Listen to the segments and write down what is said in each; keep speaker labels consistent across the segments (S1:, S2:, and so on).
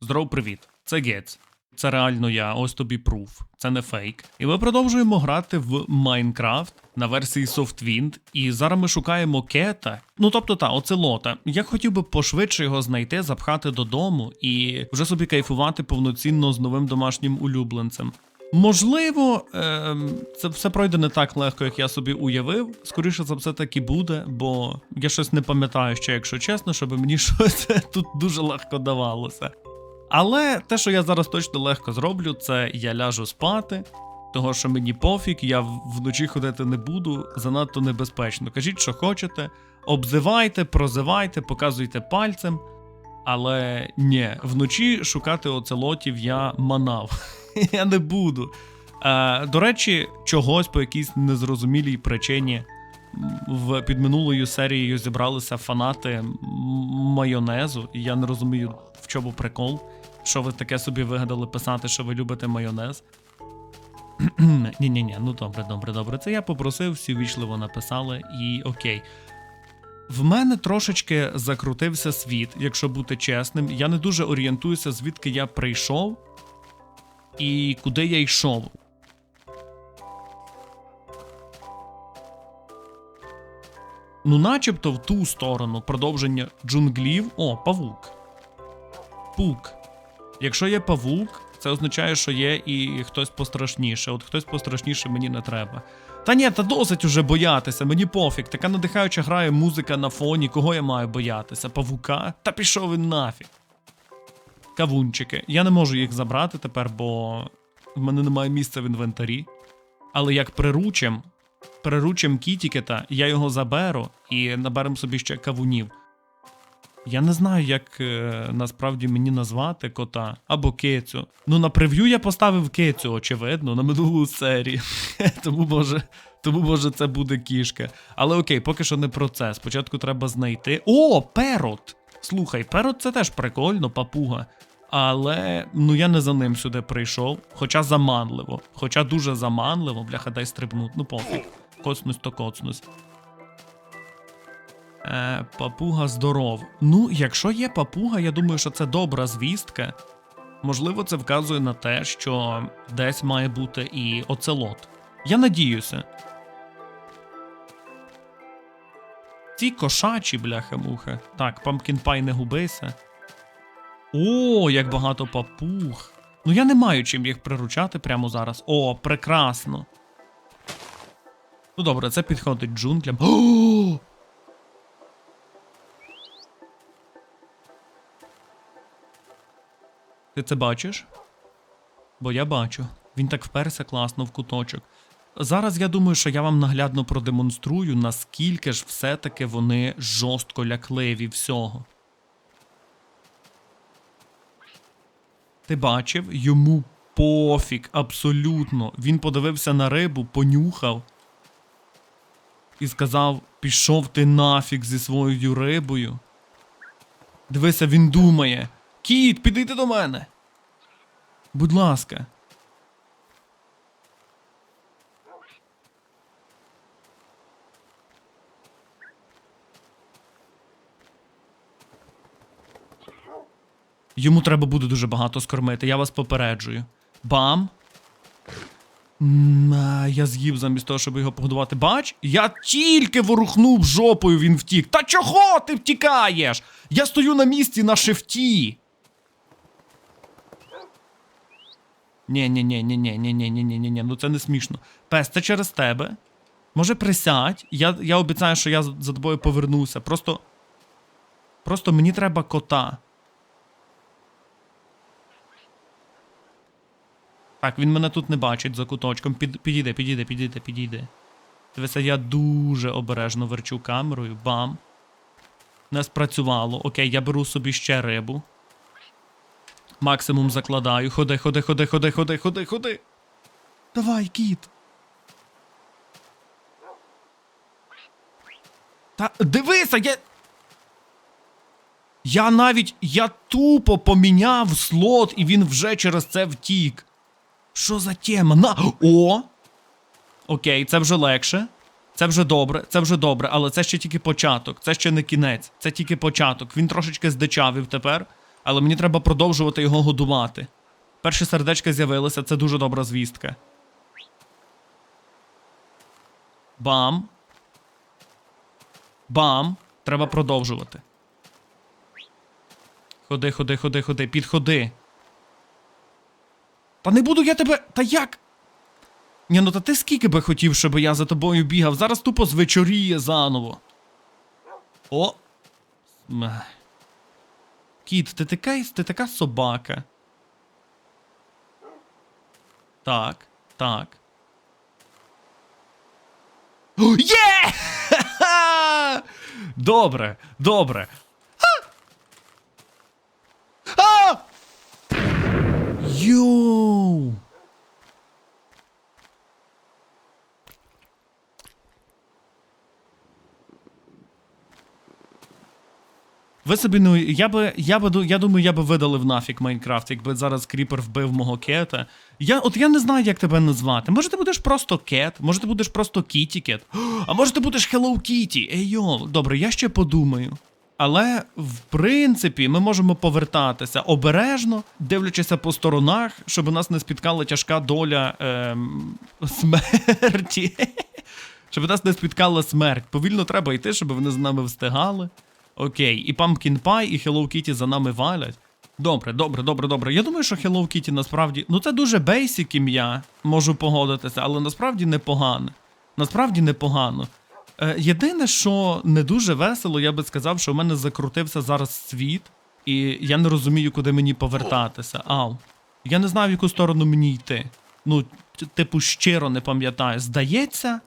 S1: Здоров, привіт. Це Гец. Це реально я, ось тобі пруф. Це не фейк. І ми продовжуємо грати в Майнкрафт на версії Softwind. І зараз ми шукаємо кета. Ну тобто та, оцелота. Я хотів би пошвидше його знайти, запхати додому і вже собі кайфувати повноцінно з новим домашнім улюбленцем. Можливо, ем, це все пройде не так легко, як я собі уявив. Скоріше за все так і буде, бо я щось не пам'ятаю ще, якщо чесно, щоб мені щось тут дуже легко давалося. Але те, що я зараз точно легко зроблю, це я ляжу спати, того що мені пофіг, я вночі ходити не буду, занадто небезпечно. Кажіть, що хочете, обзивайте, прозивайте, показуйте пальцем. Але ні, вночі шукати оцелотів я манав. я не буду. Е, до речі, чогось по якійсь незрозумілій причині в під минулою серією зібралися фанати майонезу, і я не розумію, чому прикол. Що ви таке собі вигадали писати, що ви любите майонез? ні ні ні ну добре, добре, добре. Це я попросив, всі вічливо написали, і окей. В мене трошечки закрутився світ, якщо бути чесним. Я не дуже орієнтуюся, звідки я прийшов і куди я йшов. Ну, начебто в ту сторону продовження джунглів. О, павук. Пук. Якщо є павук, це означає, що є і хтось пострашніше. От хтось пострашніше мені не треба. Та ні, та досить уже боятися, мені пофіг. Така надихаюча грає музика на фоні. Кого я маю боятися? Павука? Та пішов він нафіг. Кавунчики. Я не можу їх забрати тепер, бо в мене немає місця в інвентарі. Але як приручим, приручим кітікета, я його заберу і наберем собі ще кавунів. Я не знаю, як е, насправді мені назвати кота або кицю. Ну, на прев'ю я поставив кицю, очевидно, на минулу серію. тому може, тому може це буде кішка. Але окей, поки що не про це. Спочатку треба знайти. О, перот! Слухай, перот це теж прикольно, папуга. Але ну я не за ним сюди прийшов. Хоча заманливо. Хоча дуже заманливо, бляха, дай стрибнуть. Ну пофіг. Коцнусь то коцнусь. Е, папуга здоров. Ну, якщо є папуга, я думаю, що це добра звістка. Можливо, це вказує на те, що десь має бути і оцелот. Я надіюся. Ці кошачі, бляха-муха. Так, Pie не губися. О, як багато папуг. Ну я не маю чим їх приручати прямо зараз. О, прекрасно. Ну добре, це підходить джунглям. О! Ти це бачиш? Бо я бачу. Він так вперся класно в куточок. Зараз я думаю, що я вам наглядно продемонструю, наскільки ж все-таки вони жорстко лякливі всього. Ти бачив, йому пофіг, абсолютно. Він подивився на рибу, понюхав і сказав: пішов ти нафіг зі своєю рибою. Дивися, він думає. Кіт, підійди до мене. Будь ласка. Йому треба буде дуже багато скормити, я вас попереджую. Бам. М, а, Я з'їв замість того, щоб його погодувати. Бач, я тільки ворухнув жопою, він втік. Та чого ти втікаєш? Я стою на місці на шифті. Ні, ні, ні, ні, ні, ні, ні, ні, ні, ні, ні, ну це не смішно. Пес, це через тебе. Може, присядь. Я, я обіцяю, що я за тобою повернуся. Просто. Просто мені треба кота. Так, він мене тут не бачить за куточком. Під, підійде, підійде, підійде, підійде. Дивися, я дуже обережно верчу камерою. Бам. Не спрацювало. Окей, я беру собі ще рибу. Максимум закладаю. Ходи, ходи, ходи, ходи, ходи, ходи, ходи. Давай, кіт. Та дивися, я. Я навіть. Я тупо поміняв слот, і він вже через це втік. Що за тема? На. О! Окей, це вже легше. Це вже добре, це вже добре, але це ще тільки початок, це ще не кінець, це тільки початок. Він трошечки здичавив тепер. Але мені треба продовжувати його годувати. Перші сердечка з'явилися, це дуже добра звістка. Бам. Бам. Треба продовжувати. Ходи, ходи, ходи, ходи, підходи. Та не буду я тебе. Та як? Ні, ну та ти скільки би хотів, щоб я за тобою бігав? Зараз тупо звечоріє заново. О. Кіт, ти така, ти така собака. Так, так. Є! Ха-ха! Добре, добре. А! Йоу! Ви собі, ну, я би, я би, я думаю, я би видалив нафіг Майнкрафт, якби зараз кріпер вбив мого кета. Я, от я не знаю, як тебе назвати. Може ти будеш просто кет, може ти будеш просто Кіті Кет, а може ти будеш Hello Kitty. Ей йо, добре, я ще подумаю. Але в принципі ми можемо повертатися обережно, дивлячися по сторонах, щоб у нас не спіткала тяжка доля ем, смерті. Щоб нас не спіткала смерть. Повільно треба йти, щоб вони за нами встигали. Окей, і Pumpkin Pie, і Hello Kitty за нами валять. Добре, добре, добре, добре. Я думаю, що Hello Kitty насправді. Ну це дуже бейсік ім'я, можу погодитися, але насправді непогано. Насправді непогано. Е, єдине, що не дуже весело, я би сказав, що в мене закрутився зараз світ, і я не розумію, куди мені повертатися. Ау. Я не знаю, в яку сторону мені йти. Ну, типу, щиро не пам'ятаю. Здається.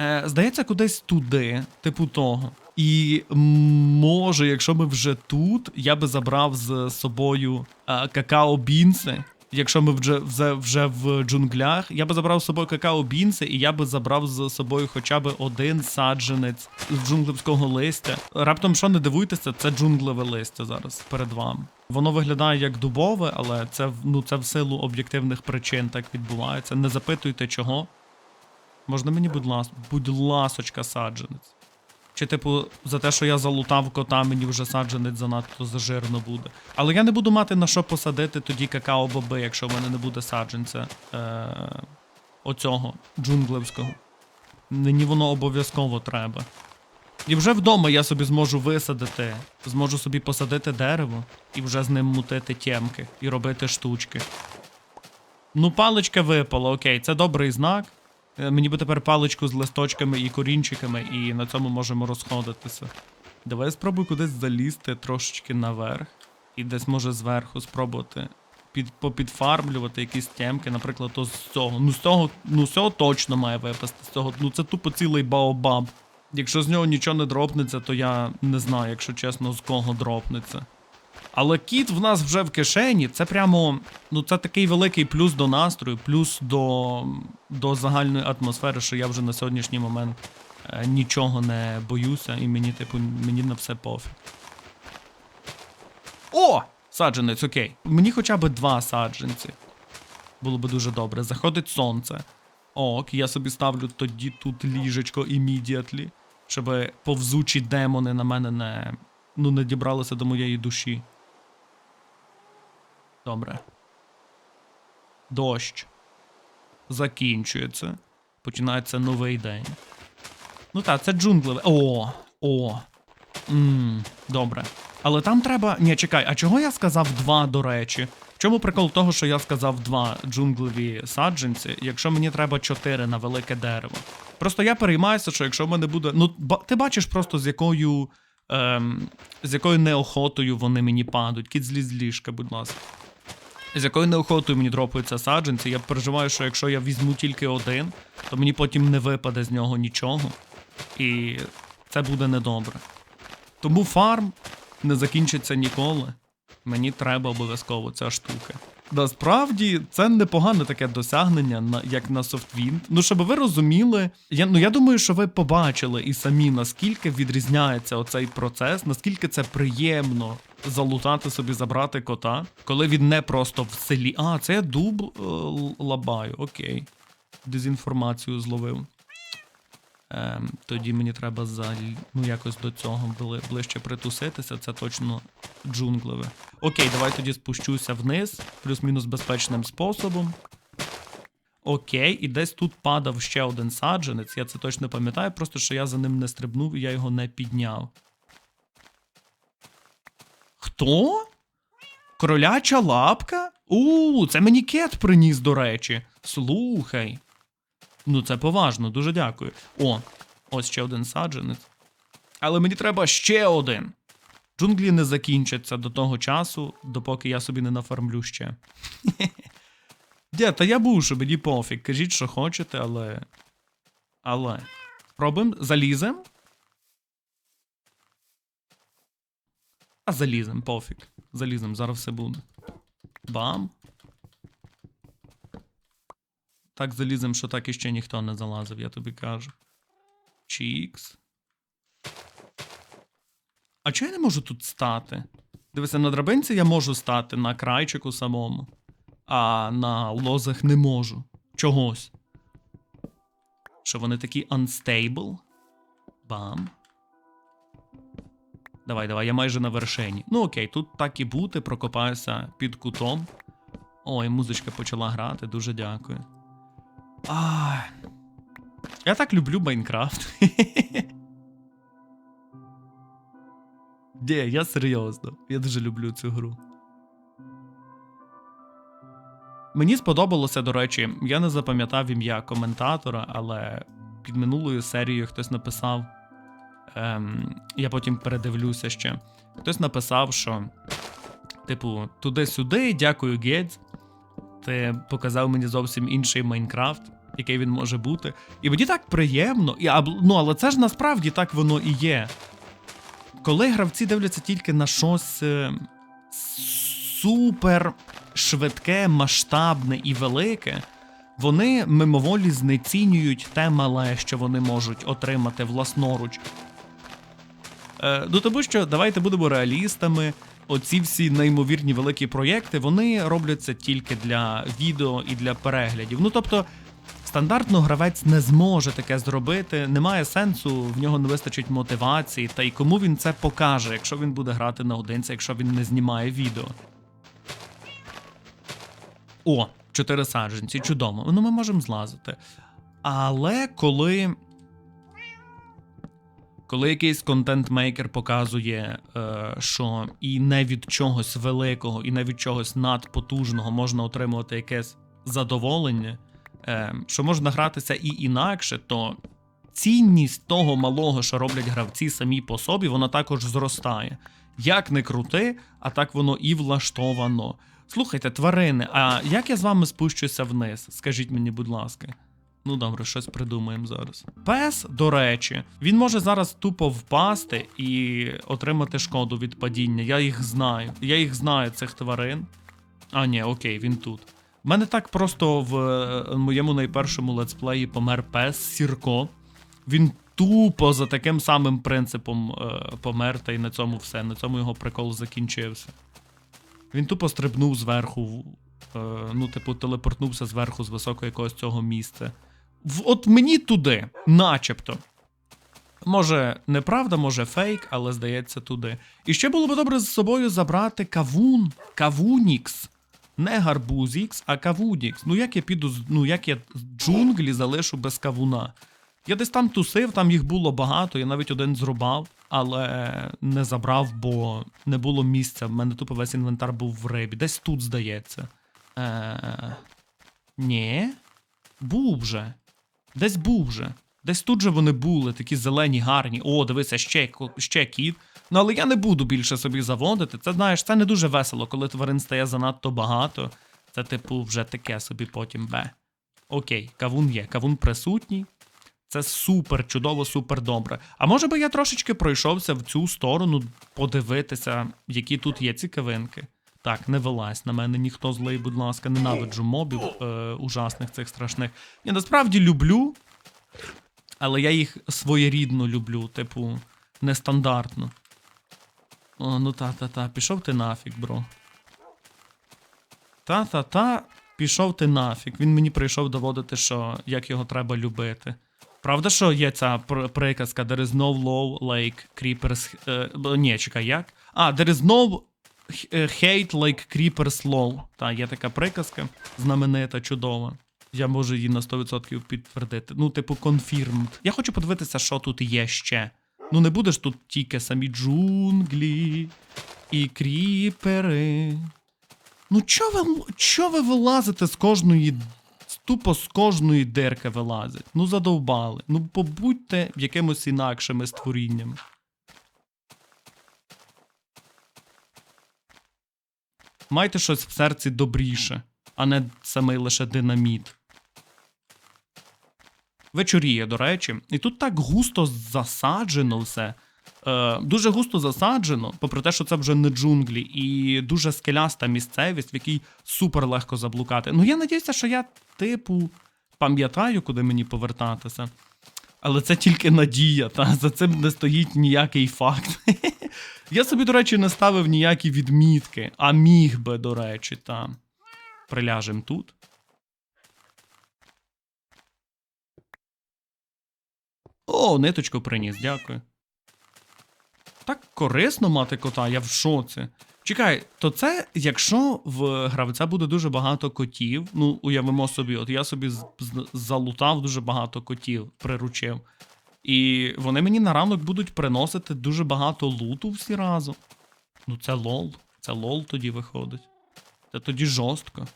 S1: Е, здається, кудись туди, типу того. І може, якщо ми вже тут, я би забрав з собою е, какао бінси. Якщо ми вже, вже, вже в джунглях, я би забрав з собою какао бінси, і я би забрав з собою хоча б один саджанець з джунглевського листя. Раптом що не дивуйтеся, це джунглеве листя зараз перед вами. Воно виглядає як дубове, але це, ну, це в силу об'єктивних причин так відбувається. Не запитуйте чого. Можна мені, будь ласка, будь ласочка, саджанець. Чи, типу, за те, що я залутав кота, мені вже саджанець занадто зажирно буде. Але я не буду мати на що посадити тоді какао-боби, якщо в мене не буде саджанця е- оцього джунглевського. Мені воно обов'язково треба. І вже вдома я собі зможу висадити, зможу собі посадити дерево і вже з ним мутити тємки і робити штучки. Ну, паличка випала, окей, це добрий знак. Е, Мені би тепер паличку з листочками і корінчиками, і на цьому можемо розходитися. Давай спробуй кудись залізти трошечки наверх. І десь може зверху спробувати під, попідфармлювати якісь темки, наприклад, то з цього. Ну з цього, ну з цього точно має випасти. З цього, ну це тупо цілий баобаб. Якщо з нього нічого не дропнеться, то я не знаю, якщо чесно, з кого дропнеться. Але кіт в нас вже в кишені. Це прямо. Ну, це такий великий плюс до настрою, плюс до, до загальної атмосфери, що я вже на сьогоднішній момент е, нічого не боюся, і мені, типу, мені на все пофіг. О! Саджанець, окей. Мені хоча б два саджанці. Було би дуже добре. Заходить сонце. Ок, я собі ставлю тоді тут ліжечко immediately, щоб повзучі демони на мене не. Ну, не дібралися до моєї душі. Добре. Дощ. Закінчується. Починається новий день. Ну так, це джунглеве. О! О! Ммм, добре. Але там треба. Ні, чекай, а чого я сказав два, до речі? В чому прикол того, що я сказав два джунглеві саджанці, якщо мені треба чотири на велике дерево? Просто я переймаюся, що якщо в мене буде. Ну, ти бачиш просто з якою. Ем, з якою неохотою вони мені падають. Кіт зліз ліжка, будь ласка. З якою неохотою мені дропаються саджанці. Я переживаю, що якщо я візьму тільки один, то мені потім не випаде з нього нічого. І це буде недобре. Тому фарм не закінчиться ніколи. Мені треба обов'язково ця штука. Насправді це непогане таке досягнення, на, як на SoftWind. Ну, щоб ви розуміли, я, ну я думаю, що ви побачили і самі, наскільки відрізняється оцей процес, наскільки це приємно залутати собі, забрати кота, коли він не просто в селі. А, це я дуб е, лабаю, окей. Дезінформацію зловив. Ем, тоді мені треба за, ну, якось до цього бли- ближче притуситися. Це точно джунглеве. Окей, давай тоді спущуся вниз, плюс-мінус безпечним способом. Окей, і десь тут падав ще один саджанець. Я це точно пам'ятаю, просто що я за ним не стрибнув і я його не підняв. Хто? Кроляча лапка? У, це мені кет приніс, до речі. Слухай. Ну, це поважно, дуже дякую. О, ось ще один саджанець. Але мені треба ще один. Джунглі не закінчаться до того часу, допоки я собі не нафармлю ще. Дя, та я був, що мені пофіг. Кажіть, що хочете, але. Але. Спробуємо? Залізем? А залізем, пофіг. Залізем, зараз все буде. Бам. Так залізем, що так іще ніхто не залазив, я тобі кажу. Чікс. А чого я не можу тут стати? Дивися, на драбинці я можу стати на крайчику самому, а на лозах не можу. Чогось. Що вони такі unstable? Бам. Давай, давай, я майже на вершині. Ну окей, тут так і бути, прокопаюся під кутом. Ой, музичка почала грати, дуже дякую. А, я так люблю Майнкрафт. Де, я серйозно. Я дуже люблю цю гру. Мені сподобалося, до речі, я не запам'ятав ім'я коментатора, але під минулою серією хтось написав. Ем, я потім передивлюся ще. Хтось написав, що, типу, туди-сюди, дякую, Геть. Ти показав мені зовсім інший Майнкрафт, який він може бути. І мені так приємно. І, ну, але це ж насправді так воно і є. Коли гравці дивляться тільки на щось е, супер швидке, масштабне і велике, вони мимоволі знецінюють те мале, що вони можуть отримати власноруч. Е, ну тому що давайте будемо реалістами. Оці всі неймовірні великі проєкти вони робляться тільки для відео і для переглядів. Ну тобто, стандартно гравець не зможе таке зробити, немає сенсу, в нього не вистачить мотивації, та й кому він це покаже, якщо він буде грати наодинці, якщо він не знімає відео. О, чотири саджанці, чудово. Ну, ми можемо злазити. Але коли. Коли якийсь контент-мейкер показує, е, що і не від чогось великого, і не від чогось надпотужного можна отримувати якесь задоволення, що можна гратися і інакше, то цінність того малого, що роблять гравці самі по собі, вона також зростає. Як не крути, а так воно і влаштовано. Слухайте, тварини, а як я з вами спущуся вниз? Скажіть мені, будь ласка. Ну добре, щось придумаємо зараз. Пес, до речі, він може зараз тупо впасти і отримати шкоду від падіння. Я їх знаю. Я їх знаю, цих тварин. А, ні, окей, він тут. У мене так просто в е, моєму найпершому летсплеї помер пес Сірко. Він тупо за таким самим принципом е, помер, та й на цьому все. На цьому його прикол закінчився. Він тупо стрибнув зверху, е, ну, типу, телепортнувся зверху з високого якогось цього місця. От мені туди, начебто. Може, неправда, може фейк, але здається туди. І ще було б добре з собою забрати кавун, кавунікс. Не гарбузікс, а кавунікс. Ну як я піду, ну як я джунглі залишу без кавуна? Я десь там тусив, там їх було багато, я навіть один зрубав, але не забрав, бо не було місця. В мене тупо весь інвентар був в рибі. Десь тут, здається. Е... Ні. Був вже. Десь був вже. Десь тут же вони були, такі зелені, гарні. О, дивися, ще, ще кіт. Ну, але я не буду більше собі заводити. Це знаєш, це не дуже весело, коли тварин стає занадто багато. Це, типу, вже таке собі потім бе. Окей, кавун є, кавун присутній. Це супер чудово, супер добре. А може би я трошечки пройшовся в цю сторону, подивитися, які тут є цікавинки. Так, не вилазь на мене ніхто злий, будь ласка, ненавиджу мобів е, ужасних цих страшних. Я насправді люблю, але я їх своєрідно люблю, типу, нестандартно. О, ну та-та-та, пішов ти нафіг, бро. Та-та-та, пішов ти нафіг. Він мені прийшов доводити, що як його треба любити. Правда, що є ця пр- приказка There is no law like creepers... Е, ні, чекай, як? А, there is no е, hate like creepers law. Та, є така приказка, знаменита, чудова. Я можу її на 100% підтвердити. Ну, типу, confirmed. Я хочу подивитися, що тут є ще. Ну, не будеш тут тільки самі джунглі і кріпери. Ну, чо ви, чо ви вилазите з кожної тупо з кожної дирки вилазять. Ну задовбали. Ну побудьте якимось інакшими створіннями. Майте щось в серці добріше, а не самий лише динаміт. Вечоріє, до речі, і тут так густо засаджено все. Е, дуже густо засаджено, попри те, що це вже не джунглі, і дуже скеляста місцевість, в якій супер легко заблукати. Ну, я надіюся, що я, типу, пам'ятаю, куди мені повертатися. Але це тільки надія, та за цим не стоїть ніякий факт. Я собі, до речі, не ставив ніякі відмітки, а міг би, до речі, та. Приляжем тут. О, ниточку приніс, дякую. Так корисно мати кота, я в шоці. Чекай, то це, якщо в гравця буде дуже багато котів, ну уявимо собі, от я собі залутав дуже багато котів, приручив. І вони мені на ранок будуть приносити дуже багато луту всі разом. Ну це лол. Це лол тоді виходить. Це тоді жорстко.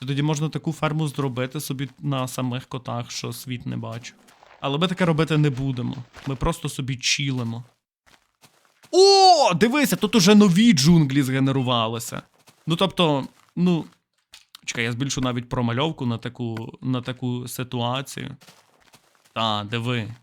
S1: Це тоді можна таку ферму зробити собі на самих котах, що світ не бачив. Але ми таке робити не будемо. Ми просто собі чілимо. О, дивися, тут уже нові джунглі згенерувалися. Ну тобто, ну. Чекай, я збільшу навіть промальовку на таку, на таку ситуацію. Та, диви.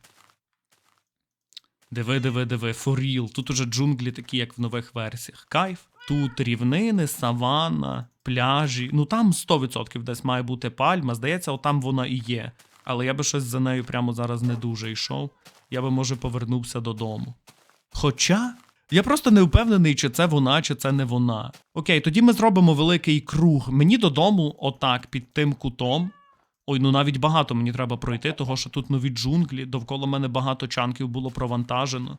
S1: Диви, диви, диви, форіл. Тут уже джунглі такі, як в нових версіях. Кайф. Тут рівнини, саванна, пляжі. Ну там 100% десь має бути пальма. Здається, отам вона і є. Але я би щось за нею прямо зараз не дуже йшов. Я би, може, повернувся додому. Хоча я просто не впевнений, чи це вона, чи це не вона. Окей, тоді ми зробимо великий круг. Мені додому, отак, під тим кутом. Ой, ну навіть багато мені треба пройти, того що тут нові джунглі, довкола мене багато чанків було провантажено.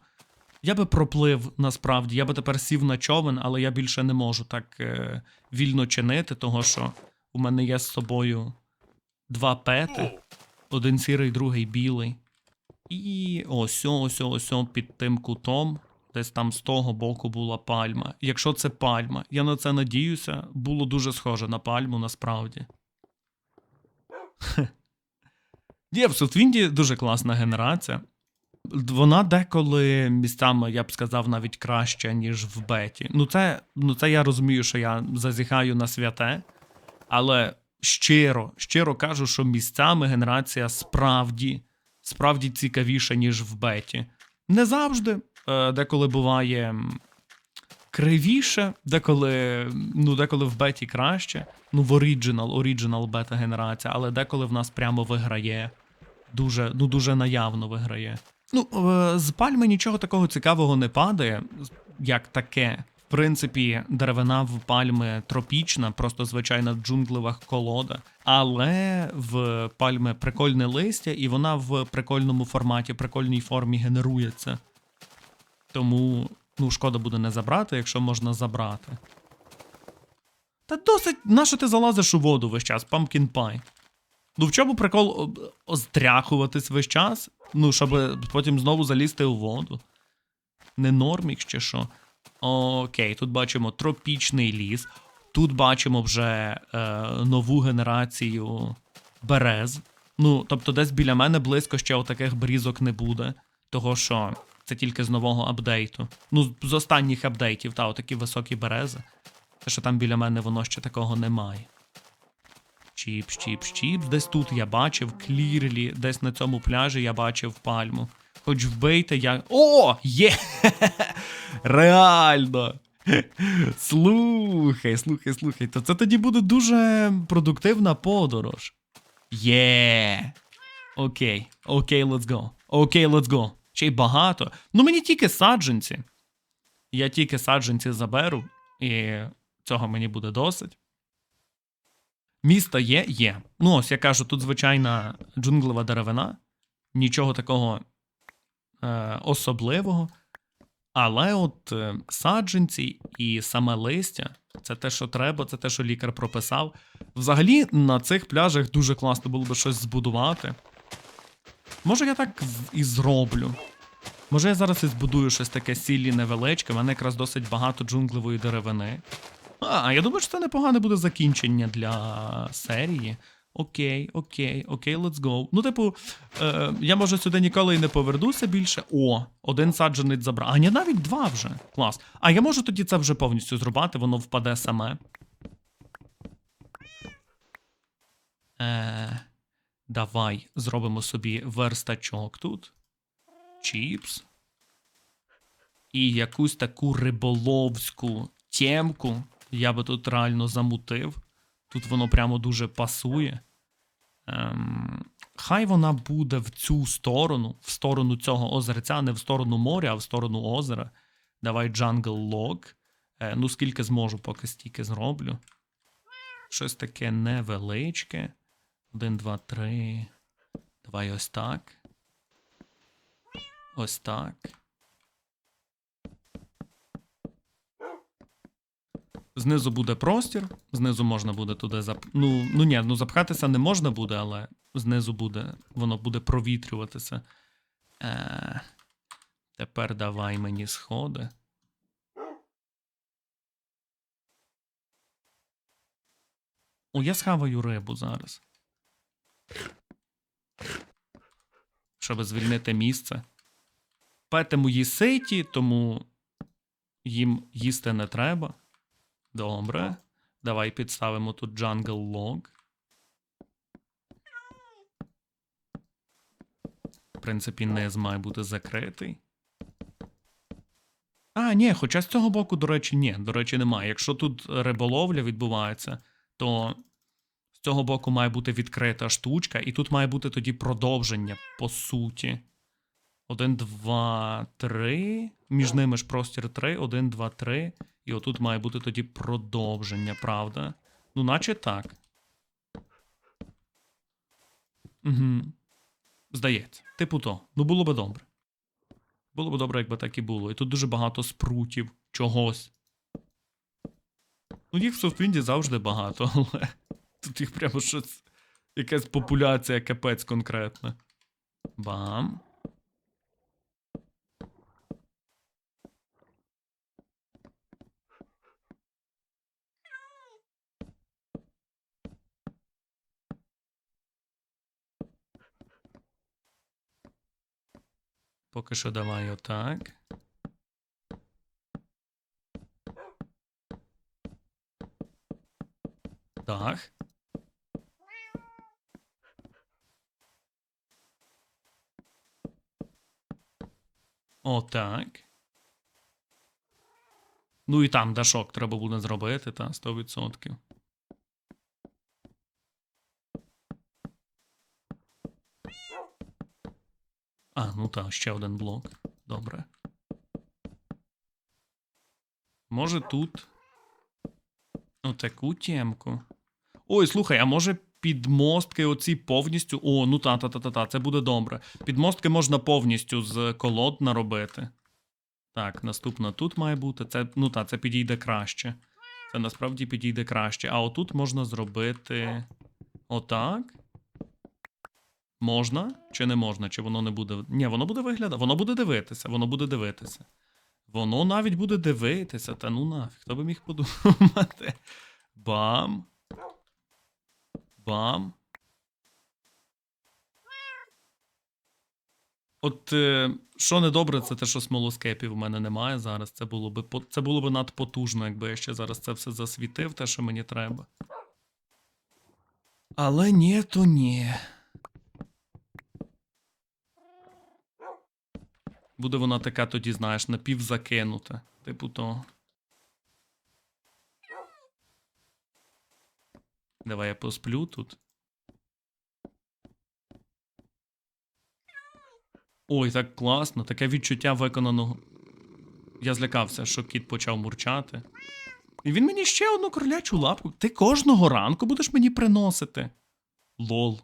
S1: Я би проплив насправді, я би тепер сів на човен, але я більше не можу так е, вільно чинити, того що у мене є з собою два пети, один сірий, другий білий. І ось, ось, ось, під тим кутом, десь там з того боку була пальма. Якщо це пальма, я на це надіюся, було дуже схоже на пальму насправді. Є, в Сутвінді дуже класна генерація. Вона деколи місцями, я б сказав, навіть краще, ніж в беті. Ну, це, ну, це я розумію, що я зазіхаю на святе, але щиро, щиро кажу, що місцями генерація справді, справді цікавіша, ніж в беті. Не завжди, е, деколи буває кривіше, деколи, ну, деколи в беті краще. Ну, в оріджинал, оріджинал бета-генерація, але деколи в нас прямо виграє. Дуже, ну, дуже наявно виграє. Ну, е, з пальми нічого такого цікавого не падає, як таке. В принципі, деревина в пальми тропічна, просто звичайна джунглева колода. Але в пальми прикольне листя, і вона в прикольному форматі, прикольній формі генерується. Тому, ну, шкода буде не забрати, якщо можна забрати. Та досить, нащо ти залазиш у воду весь час, Pumpkin Pie? Ну в чому прикол об- оздряхуватись весь час? Ну, щоб потім знову залізти у воду. Не нормік чи що. Окей, тут бачимо тропічний ліс. Тут бачимо вже е, нову генерацію берез. Ну, тобто, десь біля мене близько ще отаких брізок не буде. Того що це тільки з нового апдейту. Ну, з останніх апдейтів, та, отакі високі берези. Те, що там біля мене воно ще такого немає. Чіпс, чіпс, чіпс. Десь тут я бачив клірлі, десь на цьому пляжі я бачив пальму. Хоч вбийте я. О! Є! Реально! Слухай, слухай, слухай. То це тоді буде дуже продуктивна подорож. Є! Окей, окей, let's go. Окей, let's go. Ще й багато. Ну мені тільки саджанці. Я тільки саджанці заберу, і цього мені буде досить. Місто є, є. Ну, ось я кажу, тут звичайна джунглева деревина. нічого такого е, особливого. Але от е, саджанці і саме листя це те, що треба, це те, що лікар прописав. Взагалі на цих пляжах дуже класно було би щось збудувати. Може, я так і зроблю. Може, я зараз і збудую щось таке сіллі невеличке, в мене якраз досить багато джунглевої деревини. А, я думаю, що це непогане буде закінчення для серії. Окей, окей, окей, let's go. Ну, типу, е, я може сюди ніколи і не повернуся більше. О, один саджанець забрав. А ні, навіть два вже. Клас. А я можу тоді це вже повністю зрубати, воно впаде саме. Е, давай зробимо собі верстачок тут. Чіпс. І якусь таку риболовську тємку я би тут реально замутив. Тут воно прямо дуже пасує. Ем, хай вона буде в цю сторону, в сторону цього озерця, не в сторону моря, а в сторону озера. Давай Jungle Log. Е, ну, скільки зможу, поки стільки зроблю. Щось таке невеличке. Один, два, три. Давай ось так. Ось так. Знизу буде простір, знизу можна буде туди зап... Ну, ну ні, ну запхатися не можна буде, але знизу буде, воно буде провітрюватися. Е... Тепер давай мені сходи. О, я схаваю рибу зараз. Щоб звільнити місце. Пети мої ситі, тому їм їсти не треба. Добре. Давай підставимо тут Jungle Log. В принципі, низ має бути закритий. А, ні, хоча з цього боку, до речі, ні. До речі, немає. Якщо тут риболовля відбувається, то з цього боку має бути відкрита штучка, і тут має бути тоді продовження, по суті. Один, два, три. Між ними ж простір три. Один, два, три. І отут має бути тоді продовження, правда? Ну, наче так. Угу. Здається. Типу то. Ну, було би добре. Було б добре, якби так і було. І тут дуже багато спрутів чогось. Ну, їх в софтвінді завжди багато, але тут їх прямо щось. Якась популяція капець конкретна. Бам. Поки що давай отак. Так. Отак. Ну і там дашок треба буде зробити, та 100%. А, ну так, ще один блок. Добре. Може тут. Отаку тємку. Ой, слухай, а може підмостки оці повністю. О, ну та та та та та це буде добре. Підмостки можна повністю з колод наробити. Так, наступна тут має бути. Це, ну та, це підійде краще. Це насправді підійде краще. А отут можна зробити. Отак. Можна чи не можна? Чи воно не буде. Ні, воно буде виглядати. Воно буде дивитися, воно буде дивитися. Воно навіть буде дивитися, та ну нафіг, хто би міг подумати. Бам. Бам. От е, що недобре, це те, що смолоскепів у мене немає зараз. Це було би це було би надпотужно, якби я ще зараз це все засвітив, те, що мені треба. Але ні, то ні. Буде вона така тоді, знаєш, напівзакинута. Типу то. Давай я посплю тут. Ой, так класно, таке відчуття виконаного. Я злякався, що кіт почав мурчати. І він мені ще одну кролячу лапку. Ти кожного ранку будеш мені приносити. Лол.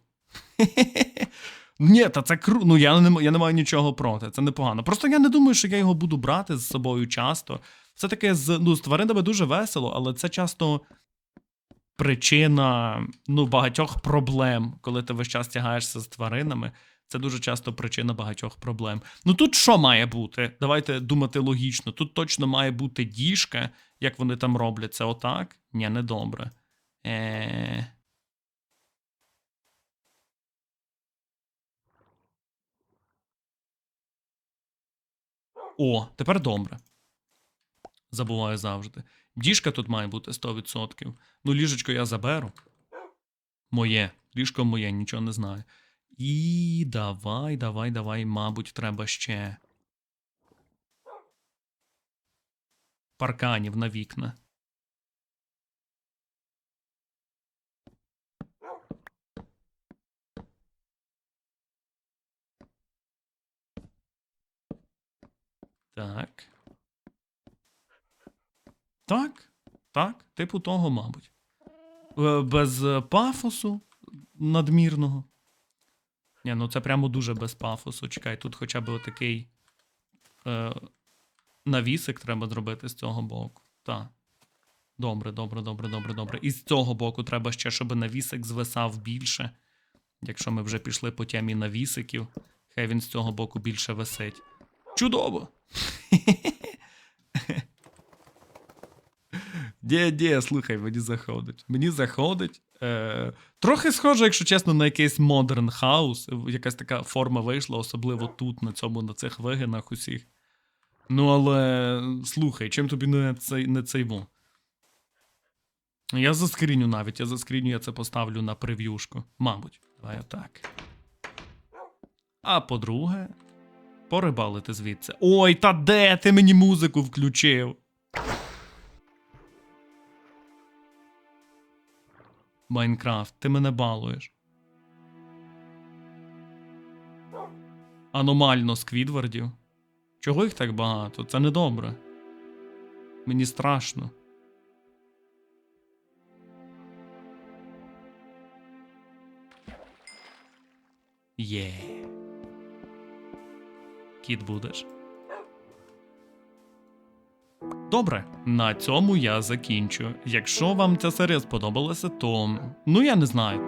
S1: Ні, та це кру. Ну я не, я не маю нічого проти. Це непогано. Просто я не думаю, що я його буду брати з собою часто. Все таки з, ну, з тваринами дуже весело, але це часто причина ну, багатьох проблем, коли ти весь час тягаєшся з тваринами. Це дуже часто причина багатьох проблем. Ну тут що має бути? Давайте думати логічно. Тут точно має бути діжка, як вони там роблять. Це отак? Ні, не добре. Е... О, тепер добре. Забуваю завжди. Діжка тут має бути 100%. Ну, ліжечко я заберу. Моє. Ліжко моє, нічого не знаю. І давай, давай, давай, мабуть, треба ще. Парканів на вікна. Так. Так, так, типу того, мабуть. Е, Без е, пафосу надмірного. Ні, ну це прямо дуже без пафосу. Чекай, тут хоча б отакий е, навісик треба зробити з цього боку. Так. Добре, добре, добре, добре, добре. І з цього боку треба ще, щоб навісик звисав більше. Якщо ми вже пішли по темі навісиків, хай він з цього боку більше висить. Чудово! Ді, ді, слухай, мені заходить. Мені заходить. Е, трохи схоже, якщо чесно, на якийсь Modern House. Якась така форма вийшла, особливо тут, на цьому, на цих вигинах усіх. Ну, але слухай, чим тобі не цей не цей во? Я заскріню навіть, я заскріню, я це поставлю на прев'юшку. Мабуть. Давай отак. А по-друге, порибалити звідси. Ой, та де ти мені музику включив? Майнкрафт, ти мене балуєш. Аномально сквідвардів. Чого їх так багато? Це недобре. Мені страшно. Є кіт будеш. Добре, на цьому я закінчу. Якщо вам ця серія сподобалася, то ну я не знаю.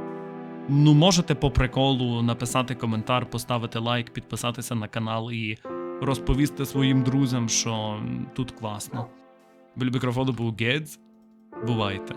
S1: Ну, можете по приколу написати коментар, поставити лайк, підписатися на канал і розповісти своїм друзям, що тут класно. Біля мікрофону був Гедз. Бувайте.